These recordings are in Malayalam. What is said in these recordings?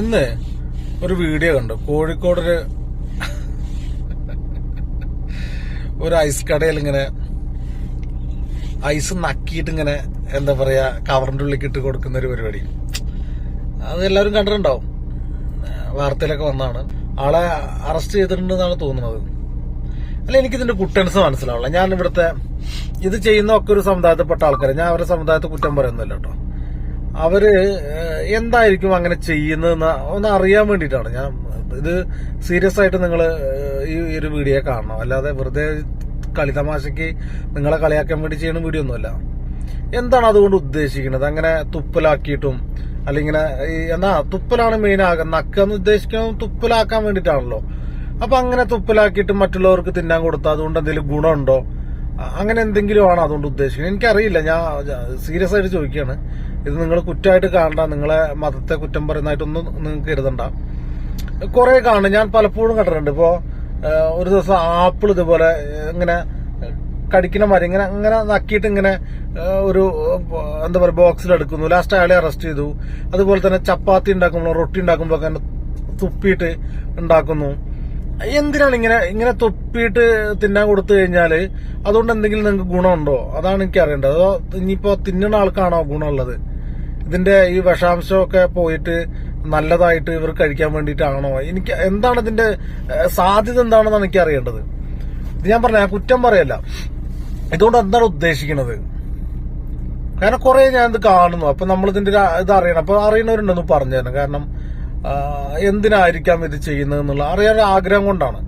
ഇന്ന് ഒരു വീഡിയോ കണ്ടു. കോഴിക്കോടൊരു ഒരു ഐസ് കടയിൽ ഇങ്ങനെ ഐസ് നക്കിയിട്ട് ഇങ്ങനെ എന്താ പറയാ കവറിന്റെ ഉള്ളിൽ ഇട്ട് കൊടുക്കുന്ന ഒരു പരിപാടി. അത് എല്ലാവരും കണ്ടിട്ടുണ്ടാവും. വാർത്തയിലൊക്കെ വന്നാണ് ആളെ അറസ്റ്റ് ചെയ്തിട്ടുണ്ടെന്നാണ് തോന്നുന്നത്. അല്ല എനിക്കിതിന്റെ കുട്ടൻസ് മനസ്സിലാവില്ല ഞാൻ ഇവിടുത്തെ ഇത് ചെയ്യുന്ന ഒക്കെ ഒരു സമുദായത്തിൽപ്പെട്ട ആൾക്കാർ ഞാൻ അവരുടെ സമുദായത്തെ കുറ്റം പറയുന്നില്ല കേട്ടോ. അവർ എന്തായിരിക്കും അങ്ങനെ ചെയ്യുന്നതെന്ന് ഒന്ന് അറിയാൻ വേണ്ടിയിട്ടാണ്. ഞാൻ ഇത് സീരിയസ് ആയിട്ട് നിങ്ങൾ ഈ ഒരു വീഡിയോ കാണണം. അല്ലാതെ വെറുതെ കളി കളിതമാശയ്ക്ക് നിങ്ങളെ കളിയാക്കാൻ വേണ്ടി ചെയ്യുന്ന വീഡിയോ ഒന്നുമല്ല. എന്താണ് അതുകൊണ്ട് ഉദ്ദേശിക്കുന്നത്? അങ്ങനെ തുപ്പലാക്കിയിട്ടും അല്ലെങ്കിൽ എന്നാ തുപ്പലാണ് മെയിൻ ആകുന്നത്. നക്കെന്ന് ഉദ്ദേശിക്കുന്നത് തുപ്പലാക്കാൻ വേണ്ടിയിട്ടാണല്ലോ. അപ്പൊ അങ്ങനെ തുപ്പലാക്കിയിട്ട് മറ്റുള്ളവർക്ക് തിന്നാൻ കൊടുത്താൽ അതുകൊണ്ട് എന്തെങ്കിലും ഗുണമുണ്ടോ? അങ്ങനെ എന്തെങ്കിലും ആണോ അതുകൊണ്ട് ഉദ്ദേശിക്കുന്നത്? എനിക്കറിയില്ല. ഞാൻ സീരിയസ് ആയിട്ട് ചോദിക്കുകയാണ്. ഇത് നിങ്ങൾ കുറ്റമായിട്ട് കാണണ്ട. നിങ്ങളെ മതത്തെ കുറ്റം പറയുന്നതായിട്ടൊന്നും നിങ്ങൾക്ക് കരുതണ്ട. കുറെ കാണും. ഞാൻ പലപ്പോഴും കണ്ടിട്ടുണ്ട്. ഇപ്പോ ഒരു ദിവസം ആപ്പിൾ ഇതുപോലെ ഇങ്ങനെ കടിക്കുന്ന മരം ഇങ്ങനെ അങ്ങനെ നക്കിയിട്ട് ഇങ്ങനെ ഒരു എന്താ പറയുക ബോക്സിൽ എടുക്കുന്നു. ലാസ്റ്റ് അയാളെ അറസ്റ്റ് ചെയ്തു. അതുപോലെ തന്നെ ചപ്പാത്തി ഉണ്ടാക്കുമ്പോൾ റൊട്ടി ഉണ്ടാക്കുമ്പോൾ ഒക്കെ തുപ്പിയിട്ട് ഉണ്ടാക്കുന്നു. എന്തിനാണ് ഇങ്ങനെ ഇങ്ങനെ തൊപ്പിയിട്ട് തിന്നാൻ കൊടുത്തു കഴിഞ്ഞാൽ അതുകൊണ്ട് എന്തെങ്കിലും നിങ്ങൾക്ക് ഗുണമുണ്ടോ? അതാണ് എനിക്ക് അറിയേണ്ടത്. അതോ ഇനിയിപ്പോ തിന്നുന്ന ആൾക്കാണോ ഗുണമുള്ളത്? ഇതിന്റെ ഈ വിഷാംശമൊക്കെ പോയിട്ട് നല്ലതായിട്ട് ഇവർക്ക് കഴിക്കാൻ വേണ്ടിയിട്ടാണോ? എനിക്ക് എന്താണ് ഇതിന്റെ സാധ്യത എന്താണെന്നാണ് എനിക്ക് അറിയേണ്ടത്. ഇത് ഞാൻ പറഞ്ഞ കുറ്റം പറയല്ല. ഇതുകൊണ്ട് എന്താണ് ഉദ്ദേശിക്കുന്നത്? കാരണം കുറെ ഞാൻ ഇത് കാണുന്നു. അപ്പൊ നമ്മൾ ഇതിന്റെ ഇത് അറിയണം. അപ്പൊ അറിയണവരുണ്ടെന്ന് പറഞ്ഞു തരണം കാരണം എന്തിനായിരിക്കാം ഇത് ചെയ്യുന്നത് എന്നുള്ള അറിയാൻ ആഗ്രഹം കൊണ്ടാണ്.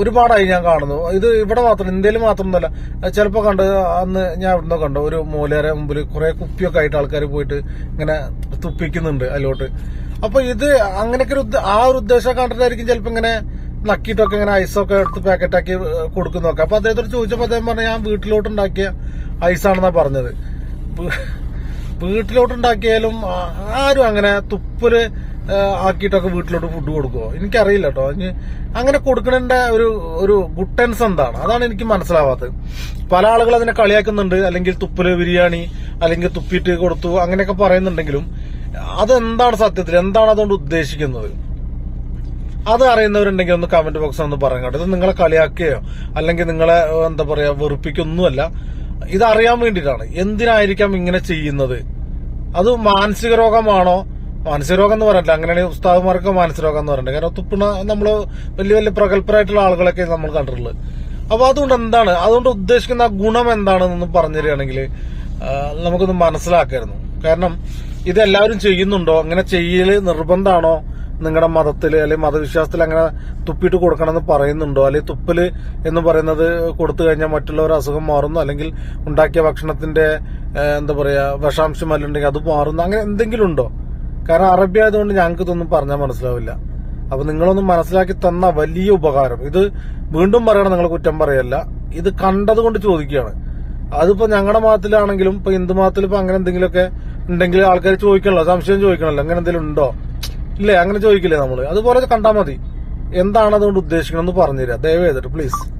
ഒരുപാടായി ഞാൻ കാണുന്നു. ഇത് ഇവിടെ മാത്രം ഇന്ത്യയിൽ മാത്രമൊന്നുമല്ല. ചിലപ്പോൾ കണ്ട് അന്ന് ഞാൻ ഇവിടുന്ന് കണ്ടു. ഒരു മൂലയരെ മുമ്പിൽ കുറെ കുപ്പിയൊക്കെ ആയിട്ട് ആൾക്കാർ പോയിട്ട് ഇങ്ങനെ തുപ്പിക്കുന്നുണ്ട് അതിലോട്ട്. അപ്പൊ ഇത് അങ്ങനെയൊക്കെ ഒരു ആ ഒരു ഉദ്ദേശം കണ്ടിട്ടായിരിക്കും ചിലപ്പോൾ ഇങ്ങനെ നക്കിയിട്ടൊക്കെ ഇങ്ങനെ ഐസൊക്കെ എടുത്ത് പാക്കറ്റാക്കി കൊടുക്കുന്നൊക്കെ അപ്പൊ അദ്ദേഹത്തോട് ചോദിച്ചപ്പോൾ അദ്ദേഹം പറഞ്ഞു ഞാൻ വീട്ടിലോട്ട് ഉണ്ടാക്കിയ ഐസാണെന്നാ പറഞ്ഞത്. വീട്ടിലോട്ട് വീട്ടിലോട്ടുണ്ടാക്കിയാലും ആരും അങ്ങനെ തുപ്പൽ ആക്കിയിട്ടൊക്കെ വീട്ടിലോട്ട് ഫുഡ് കൊടുക്കുമോ എനിക്കറിയില്ല കേട്ടോ അങ്ങനെ കൊടുക്കണതിന്റെ ഒരു ഒരു ഗുട്ടൻസ് എന്താണ്? അതാണ് എനിക്ക് മനസ്സിലാവാത്തത്. പല ആളുകൾ അതിനെ കളിയാക്കുന്നുണ്ട്. അല്ലെങ്കിൽ തുപ്പൽ ബിരിയാണി അല്ലെങ്കിൽ തുപ്പിയിട്ട് കൊടുത്തു അങ്ങനെയൊക്കെ പറയുന്നുണ്ടെങ്കിലും അതെന്താണ് സത്യത്തിൽ? എന്താണ് അതുകൊണ്ട് ഉദ്ദേശിക്കുന്നത്? അത് അറിയുന്നവരുണ്ടെങ്കിൽ ഒന്ന് കമന്റ് ബോക്സിൽ ഒന്ന് പറയാം കേട്ടോ. ഇത് നിങ്ങളെ കളിയാക്കുകയോ അല്ലെങ്കിൽ നിങ്ങളെ എന്താ പറയാ വെറുപ്പിക്കൊന്നുമല്ല. ഇത് അറിയാൻ വേണ്ടിയിട്ടാണ്. എന്തിനായിരിക്കാം ഇങ്ങനെ ചെയ്യുന്നത്? അത് മാനസിക രോഗമാണോ? മാനസിക രോഗം എന്ന് പറഞ്ഞില്ല അങ്ങനെയാണ് ഉസ്താദുമാർക്ക് മാനസിക രോഗം എന്ന് പറഞ്ഞിട്ട് കാരണം തുപ്പണ നമ്മൾ വലിയ വലിയ പ്രഗത്ഭരായിട്ടുള്ള ആളുകളൊക്കെ നമ്മൾ കണ്ടിട്ടുള്ളത്. അപ്പൊ അതുകൊണ്ട് എന്താണ്? അതുകൊണ്ട് ഉദ്ദേശിക്കുന്ന ആ ഗുണം എന്താണെന്നൊന്ന് പറഞ്ഞു തരികയാണെങ്കിൽ നമുക്കൊന്ന് മനസ്സിലാക്കായിരുന്നു. കാരണം ഇത് എല്ലാവരും ചെയ്യുന്നുണ്ടോ? അങ്ങനെ ചെയ്യൽ നിർബന്ധമാണോ നിങ്ങളുടെ മതത്തിൽ അല്ലെങ്കിൽ മതവിശ്വാസത്തിൽ അങ്ങനെ തുപ്പിയിട്ട് കൊടുക്കണമെന്ന് പറയുന്നുണ്ടോ? അല്ലെങ്കിൽ തുപ്പൽ എന്ന് പറയുന്നത് കൊടുത്തു കഴിഞ്ഞാൽ മറ്റുള്ളവർ അസുഖം മാറുന്നു? അല്ലെങ്കിൽ ഉണ്ടാക്കിയ ഭക്ഷണത്തിന്റെ എന്താ പറയാ വിഷാംശം അല്ലെങ്കിൽ അത് മാറുന്നു? അങ്ങനെ എന്തെങ്കിലും ഉണ്ടോ? കാരണം അറബി ആയതുകൊണ്ട് ഞങ്ങൾക്ക് ഇതൊന്നും പറഞ്ഞാൽ മനസ്സിലാവില്ല. അപ്പൊ നിങ്ങളൊന്നും മനസ്സിലാക്കി തന്ന വലിയ ഉപകാരം. ഇത് വീണ്ടും പറയണം നിങ്ങൾ കുറ്റം പറയല്ല. ഇത് കണ്ടത് കൊണ്ട് ചോദിക്കുകയാണ്. അതിപ്പോ ഞങ്ങളുടെ മതത്തിലാണെങ്കിലും ഇപ്പൊ ഹിന്ദു മതത്തിൽ ഇപ്പൊ അങ്ങനെ എന്തെങ്കിലുമൊക്കെ ഉണ്ടെങ്കിൽ ആൾക്കാർ ചോദിക്കണല്ലോ. സംശയം ചോദിക്കണല്ലോ. അങ്ങനെ എന്തെങ്കിലും ഉണ്ടോ? ഇല്ലേ? അങ്ങനെ ചോദിക്കില്ലേ നമ്മൾ? അതുപോലെ കണ്ടാൽ മതി. എന്താണ് അതുകൊണ്ട് ഉദ്ദേശിക്കണമെന്ന് പറഞ്ഞുതരാം. ദയവ് ചെയ്തിട്ട് പ്ലീസ്